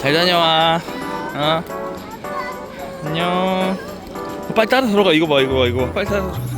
잘 다녀와. 어. 안녕. 어, 빨리 따라 들어가. 이거 봐, 이거 봐, 이거. 봐. 빨리 따라 들어가.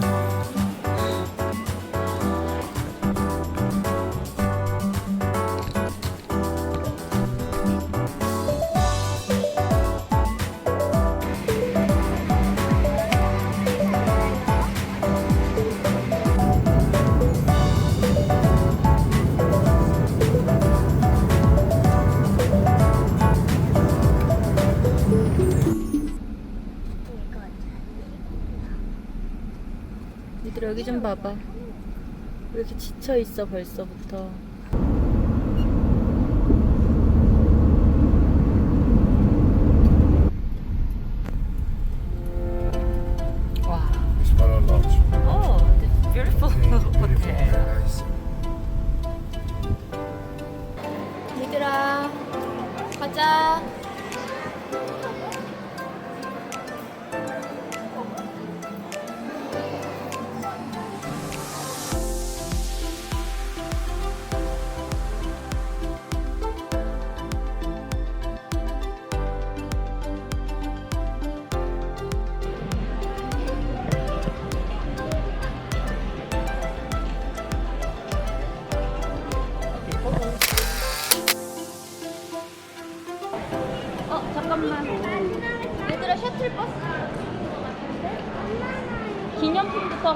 여기 좀 봐봐. 왜 이렇게 지쳐 있어 벌써부터.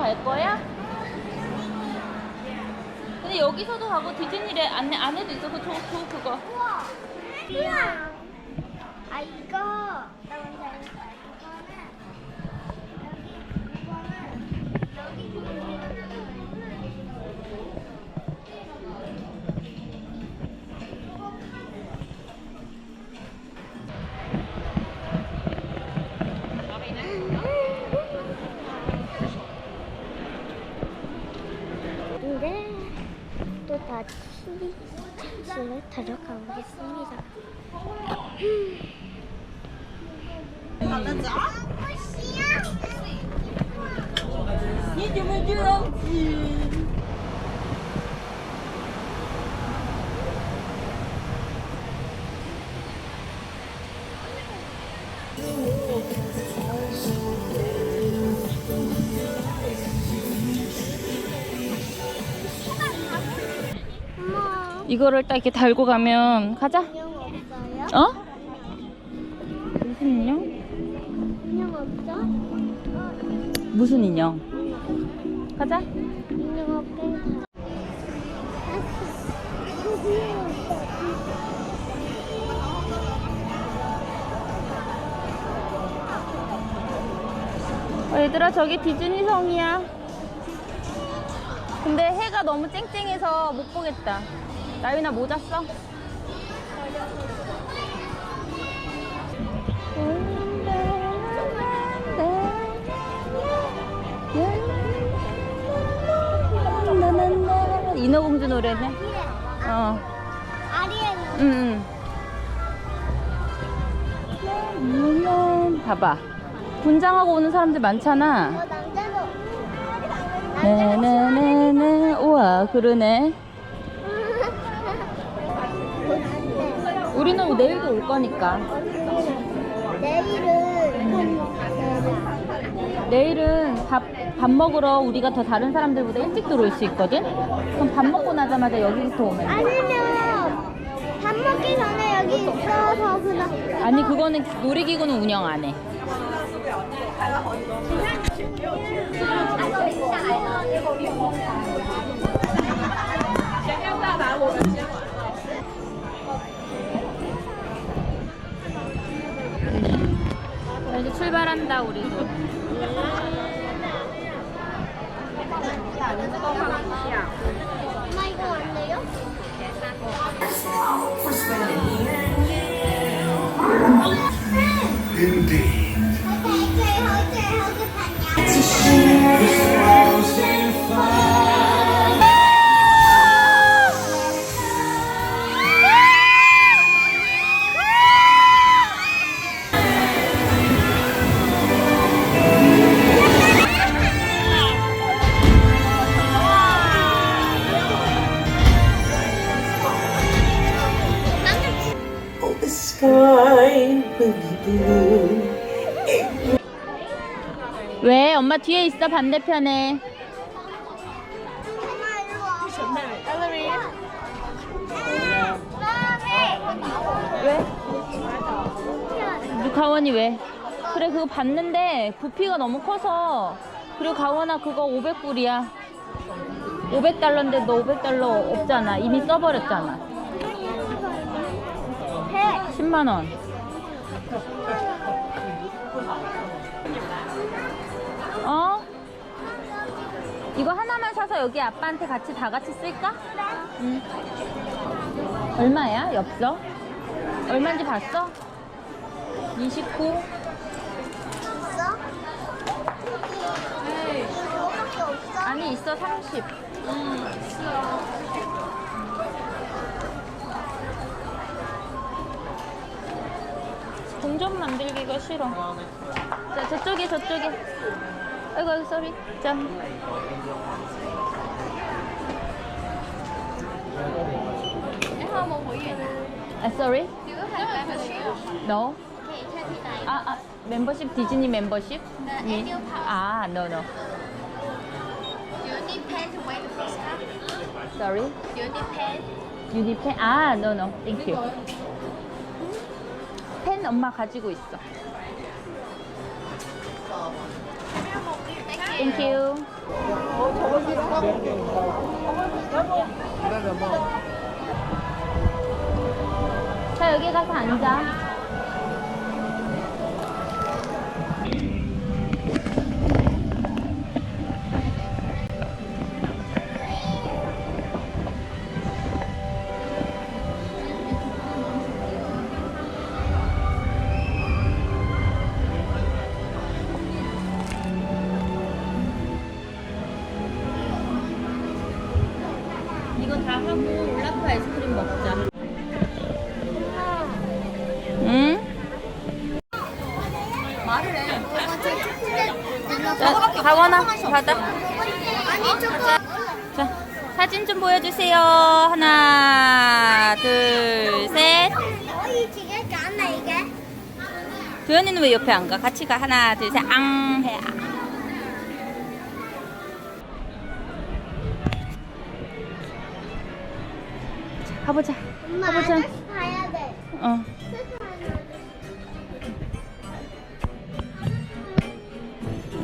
갈 거야? 근데 여기서도 가고 디즈니랜 안에 안에도 있어서 저, 저 그거. 우와. 아 또 다시 버스를 타러 가보겠습니다. 엄 이거를 딱 이렇게 달고 가면 가자. 인형 없어요? 어? 무슨 인형? 인형 없어? 무슨 인형? 가자. 인형 없게. 어, 얘들아 저기 디즈니 성이야. 근데 해가 너무 쨍쨍해서 못 보겠다. 나윤아 모자 써? 인어공주 노래네. 어. 아리엘. 응. 응. 봐봐. 분장하고 오는 사람들 많잖아. 어. 네네네네. 우와, 그러네. 우리는 내일도 올 거니까. 내일은 내일은 밥, 밥 먹으러 우리가 더 다른 사람들보다 일찍 들어올 수 있거든? 그럼 밥 먹고 나자마자 여기부터 오면 돼. 아니면 밥 먹기 전에 여기 있어서 그냥 아니, 그거는 놀이기구는 운영 안 해. 자, 이제 출발한다, 우리도. 엄마 뒤에 있어 반대편에. 와. 왜? 누 가원이 왜? 그래 그거 봤는데 부피가 너무 커서. 그리고 가원아 그거 500불이야. 500달러인데 너 500달러 없잖아. 이미 써버렸잖아. 10만원 이거 하나만 사서 여기 아빠한테 같이 다 같이 쓸까? 응. 얼마야? 엽서? 얼마인지 봤어? 29? 있어? 이거밖에 없어? 아니 있어 30 동전 만들기가 싫어 자 저쪽에 저쪽에 아이고 아이고 쏘리 자 아, sorry? No? 아, 아, 멤버십 디즈니 멤버십? 미? 아, no, no. Do you need pen to write the postcard? Sorry? Do you need pen? You need pen? 아, no, no. Thank you. 펜 엄마 가지고 있어. Thank you. 자, 여기 가서 앉아. 다 하고 올라프 아이스크림 먹자. 응? 자, 가원아, 받아. 아니 저거 자, 사진 좀 보여주세요. 하나, 둘, 셋. 어이 지게 잖아 이게 도현이는 왜 옆에 안 가? 같이 가. 하나, 둘, 셋. 앙 해. 자, 가보자. 엄마 가보자. 아저씨 봐야 돼 어.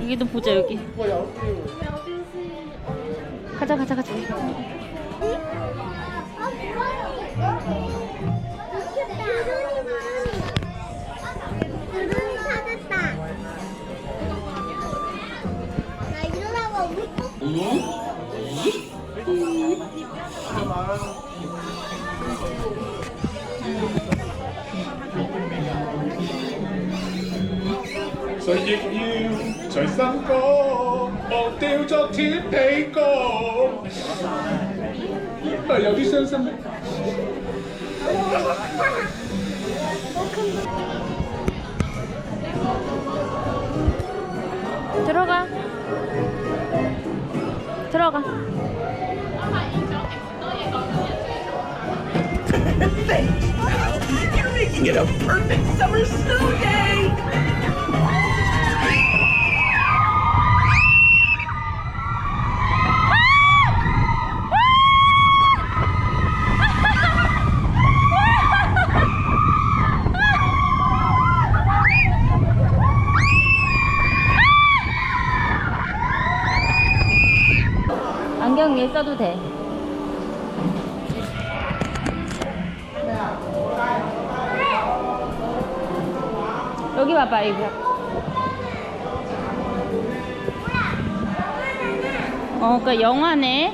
여기도 보자 여기. 가자 가자 가자. Có Ở 여기 sơn xanh 들어가. 들어가. You're making it a perfect summer snow day. 여기 봐봐 이거. 어, 그러니까 영화네.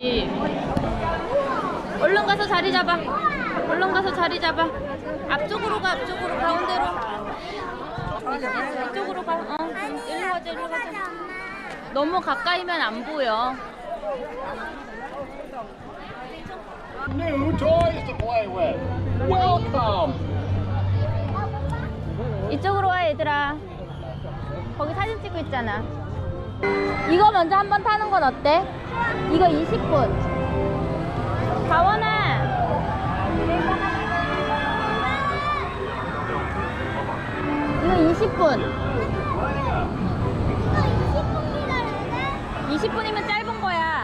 이. 얼른 가서 자리 잡아. 얼른 가서 자리 잡아. 앞쪽으로 가, 앞쪽으로 가운데로. 이쪽으로 가. 어, 일로 가자, 일로 가자. 너무 가까이면 안 보여. New toys to play with Welcome 이쪽으로 와, 얘들아. 거기 사진 찍고 있잖아. 이거 먼저 한번 타는 건 어때? 이거 20분. 가원아. 이거 20분. 20분이면 짧은 거야.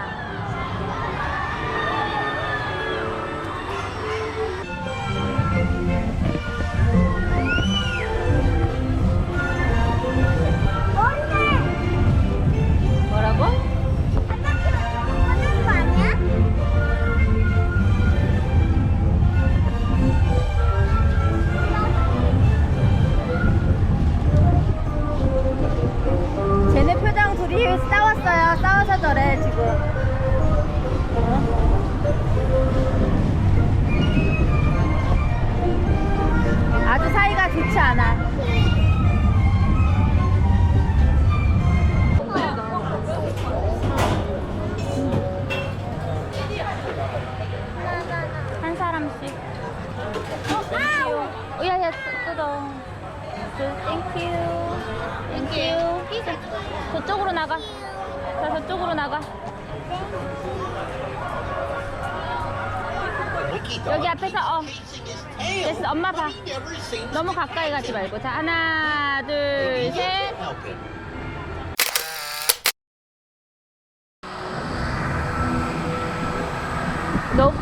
뜯어. 땡큐. 땡큐. 저쪽으로 나가. 자, 저쪽으로 나가. 여기 앞에서, 어. 됐어, 엄마 봐. 너무 가까이 가지 말고. 자, 하나, 둘, 셋.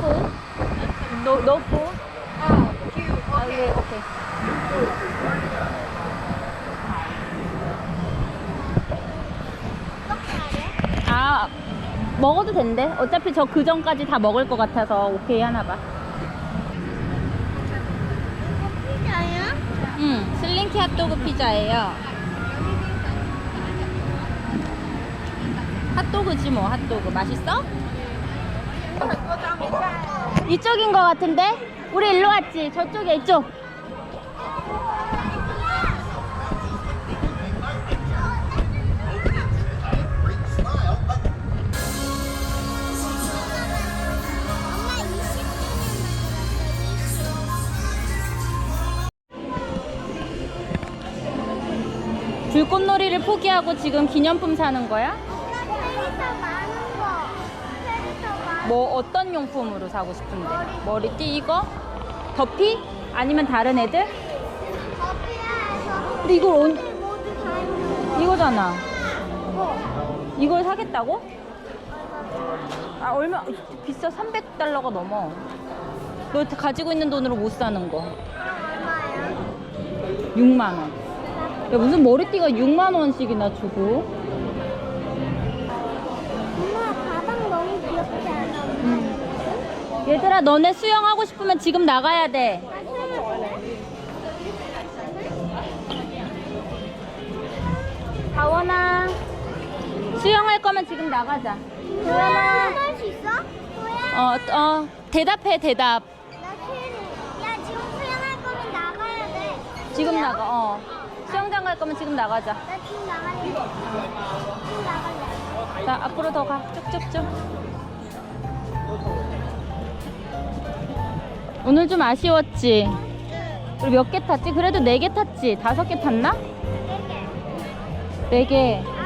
Food? No, no okay. 아, 먹어도 된대. 어차피 저 그 전까지 다 먹을 것 같아서 오케이 하나 봐. 응, 슬링키 핫도그 피자예요. 핫도그지 뭐, 핫도그. 맛있어? 이쪽인 것 같은데? 우리 일로 왔지? 저쪽에 이쪽. 불꽃놀이를 포기하고 지금 기념품 사는 거야? 뭐 어떤 용품으로 사고 싶은데? 머리띠 이거? 더피? 아니면 다른 애들? 근데 이걸 온 이거잖아. 이걸 사겠다고? 아 얼마 비싸 300달러가 넘어. 너 가지고 있는 돈으로 못 사는 거. 6만 원. 야 무슨 머리띠가 6만 원씩이나 주고? 엄마 가방 너무 귀엽지 않아? 얘들아 너네 수영하고 싶으면 지금 나가야 돼. 다원아 수영할 거면 지금 나가자. 도연아 할수 있어? 어, 어 대답해 대답. 나 수영. 야 지금 수영할 거면 나가야 돼. 지금 나가. 어 수영장 갈 거면 지금 나가자. 나 지금 나갈래. 지금 나갈래. 자 앞으로 더 가. 쭉쭉쭉. 오늘 좀 아쉬웠지. 우리 몇 개 탔지? 그래도 네 개 탔지. 다섯 개 탔나? 네 개.